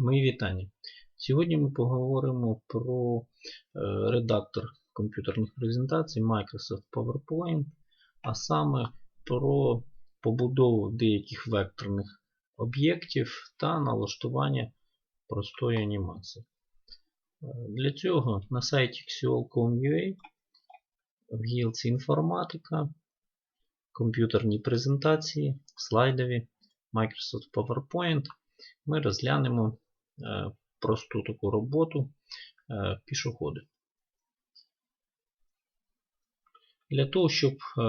Мої вітання. Сьогодні ми поговоримо про е, редактор комп'ютерних презентацій Microsoft PowerPoint, а саме про побудову деяких векторних об'єктів та налаштування простої анімації. Е, Для цього на сайті Xiol.com.ua в гілці інформатика, комп'ютерні презентації, слайдові, Microsoft PowerPoint ми розглянемо просту таку роботу е, пішоходи. Для того, щоб е,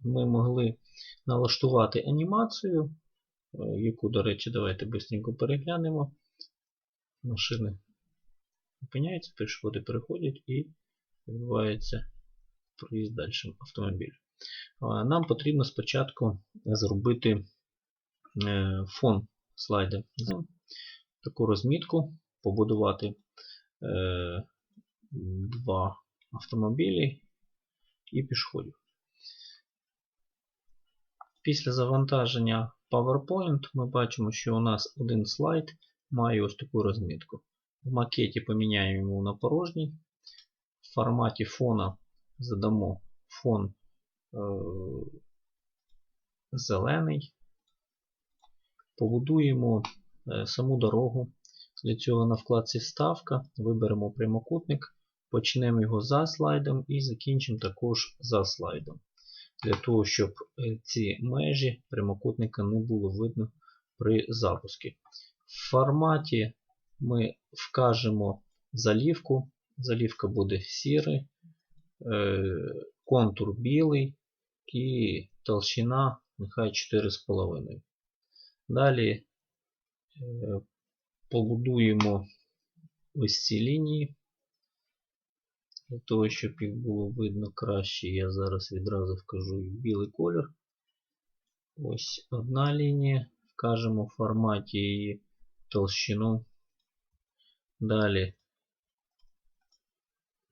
ми могли налаштувати анімацію, яку, до речі, давайте швидко переглянемо. Машини опиняються, пішоходи переходять і відбувається проїзд далі автомобіль. Нам потрібно спочатку зробити фон слайди. Таку розмітку побудувати е, два автомобілі і пішоходів. Після завантаження PowerPoint ми бачимо, що у нас один слайд має ось таку розмітку. В макеті поміняємо його на порожній. В форматі фона задамо фон е, зелений. Побудуємо саму дорогу. Для цього на вкладці Вставка виберемо прямокутник, почнемо його за слайдом і закінчимо також за слайдом. Для того, щоб е, ці межі прямокутника не було видно при запуску. В форматі ми вкажемо залівку. Залівка буде сірий, е, контур білий і толщина нехай 4,5. Далі е, побудуємо ось ці лінії. Для того, щоб їх було видно краще, я зараз відразу вкажу їх білий колір. Ось одна лінія. Вкажемо в форматі її толщину. Далі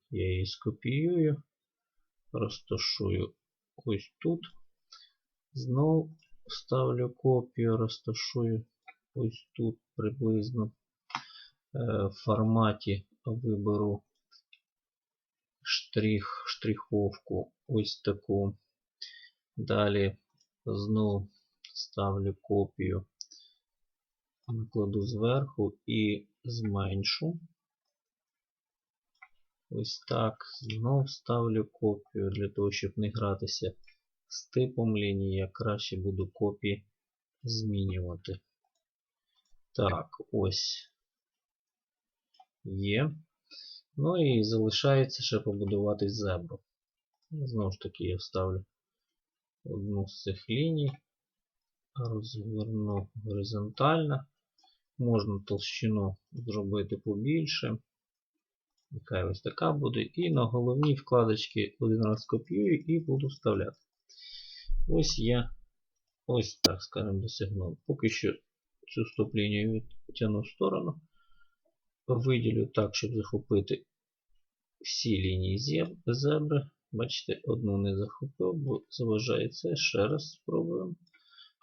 я її скопіюю, розташую ось тут. Знову Ставлю копію, розташую Ось тут приблизно в форматі виберу штрих, штриховку ось таку. Далі знову ставлю копію, накладу зверху і зменшу. Ось так. Знову ставлю копію для того, щоб не гратися з типом лінії я краще буду копії змінювати. Так, ось є. Ну і залишається ще побудувати зебру. Знову ж таки, я вставлю одну з цих ліній, розверну горизонтально. Можна толщину зробити побільше. Нехай ось така буде. І на головній вкладочці один раз копіюю і буду вставляти. Ось я ось так, скажімо, досягнув. Поки що цю стоп-лінію відтягну в сторону. Виділю так, щоб захопити всі лінії зебри. Бачите, одну не захопив, бо заважає це. Ще раз спробуємо.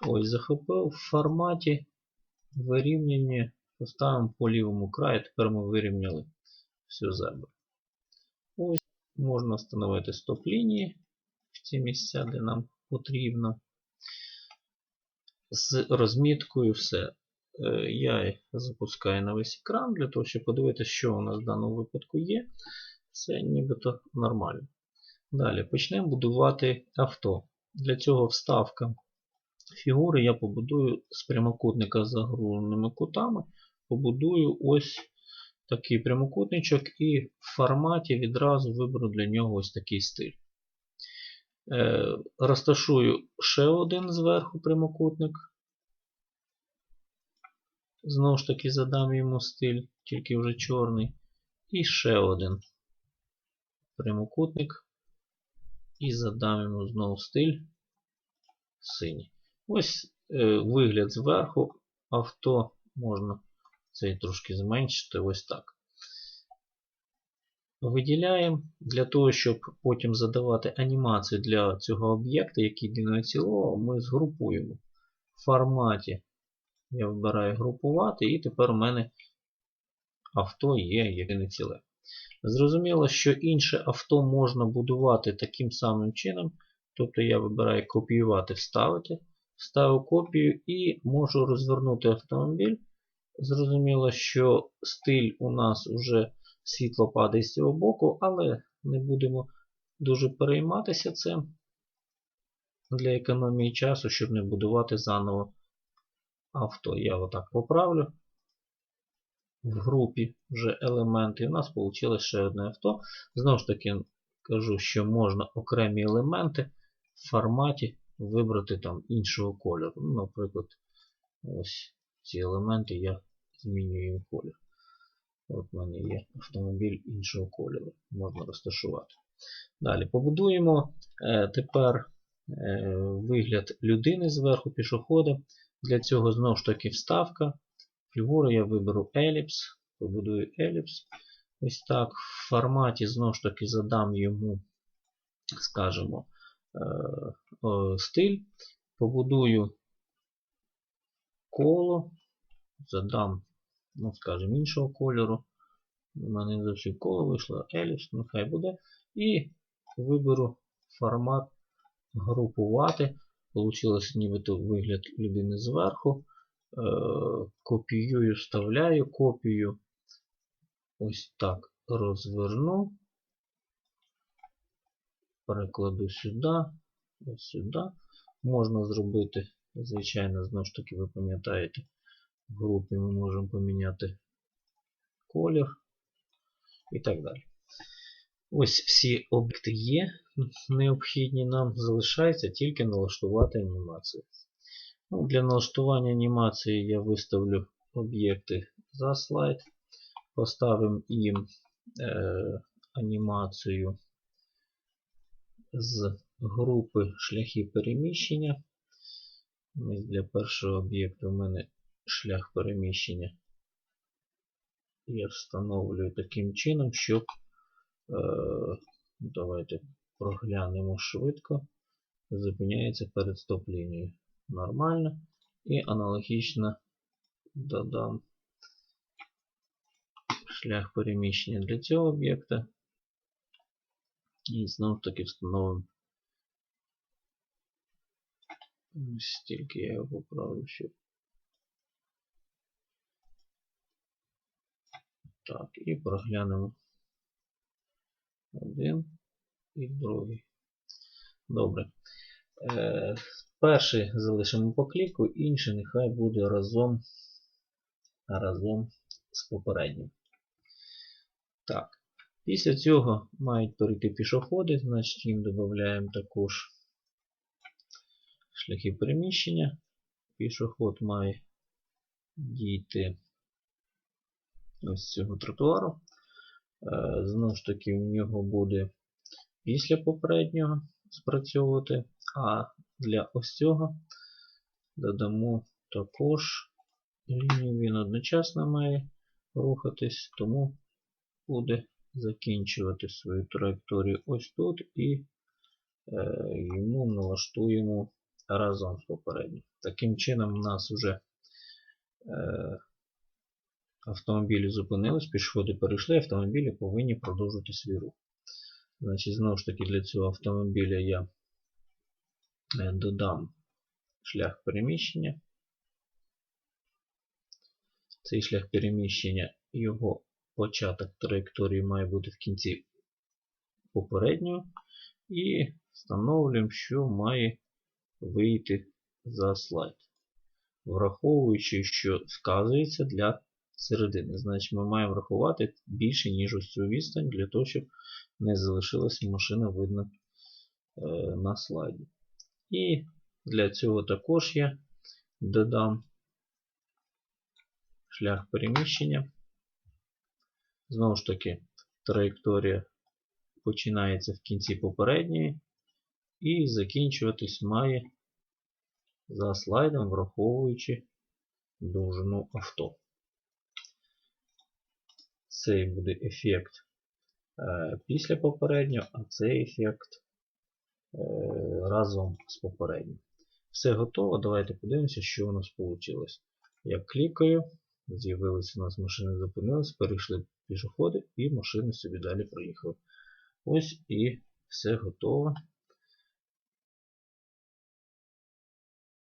Ось, захопив в форматі вирівняння. Поставимо по лівому краю. Тепер ми вирівняли всю зебру. Ось можна встановити стоп-лінії в ці місця, де нам потрібно. З розміткою все. Я запускаю на весь екран для того, щоб подивитися, що у нас в даному випадку є. Це нібито нормально. Далі почнемо будувати авто. Для цього вставка фігури я побудую з прямокутника з загруженими кутами. Побудую ось такий прямокутничок і в форматі відразу виберу для нього ось такий стиль. Е, розташую ще один зверху прямокутник. Знову ж таки задам йому стиль, тільки вже чорний. І ще один прямокутник. І задам йому знову стиль синій. Ось е, вигляд зверху. Авто можна цей трошки зменшити. Ось так виділяємо для того, щоб потім задавати анімацію для цього об'єкта, який длиною цілого, ми згрупуємо. В форматі я вибираю групувати, і тепер у мене авто є єдине ціле. Зрозуміло, що інше авто можна будувати таким самим чином. Тобто я вибираю копіювати, вставити, вставив копію і можу розвернути автомобіль. Зрозуміло, що стиль у нас вже світло падає з цього боку, але не будемо дуже перейматися цим для економії часу, щоб не будувати заново авто. Я отак поправлю. В групі вже елементи. І у нас вийшло ще одне авто. Знову ж таки, кажу, що можна окремі елементи в форматі вибрати там іншого кольору. Ну, Наприклад, ось ці елементи я змінюю їм колір. От в мене є автомобіль іншого кольору. Можна розташувати. Далі побудуємо е, тепер е, вигляд людини зверху пішохода. Для цього знову ж таки вставка. Фігуру я виберу еліпс, побудую еліпс. Ось так. В форматі знову ж таки задам йому, скажімо, е, стиль. Побудую коло, задам, ну, скажімо, іншого кольору. У мене не зовсім коло вийшло, еліпс, нехай буде. І виберу формат групувати. Получилось нібито вигляд людини зверху. Е, копіюю, вставляю копію. Ось так розверну. Перекладу сюди, ось сюди. Можна зробити, звичайно, знову ж таки, ви пам'ятаєте, в групі ми можемо поміняти колір і так далі. Ось всі об'єкти є, необхідні нам, залишається тільки налаштувати анімацію. Ну, Для налаштування анімації я виставлю об'єкти за слайд. Поставимо їм е, анімацію з групи шляхи переміщення. Для першого об'єкту в мене шлях переміщення. Я встановлюю таким чином, щоб е, давайте проглянемо швидко, зупиняється перед стоп-лінією нормально. І аналогічно додам шлях переміщення для цього об'єкта. І знову ж таки встановимо. Ось тільки я його поправлю, щоб. Так, і проглянемо один і другий. Добре. Е, Перший залишимо по кліку, інший нехай буде разом разом з попереднім. Так. Після цього мають перейти пішоходи, значить їм додаємо також шляхи переміщення. Пішоход має дійти ось цього тротуару. Е, знову ж таки, у нього буде після попереднього спрацьовувати, а для ось цього додамо також лінію, він одночасно має рухатись, тому буде закінчувати свою траєкторію ось тут і е, йому налаштуємо разом з попереднім. Таким чином, у нас вже е, автомобілі зупинились, пішоходи перейшли, автомобілі повинні продовжити свій рух. Значить, Знову ж таки, для цього автомобіля я Е, додам шлях переміщення. Цей шлях переміщення, його початок траєкторії має бути в кінці попереднього. І встановлюємо, що має вийти за слайд. Враховуючи, що вказується для середини. Значить, ми маємо врахувати більше, ніж ось цю відстань, для того, щоб не залишилася машина видно е, на слайді. І для цього також я додам шлях переміщення. Знову ж таки, траєкторія починається в кінці попередньої і закінчуватись має за слайдом, враховуючи довжину авто. Цей буде ефект е, після попереднього, а цей ефект Е, разом з попереднім. Все готово. Давайте подивимося, що у нас вийшло. Я клікаю, З'явилися у нас машини, зупинились, перейшли пішоходи і машини собі далі проїхали. Ось і все готово.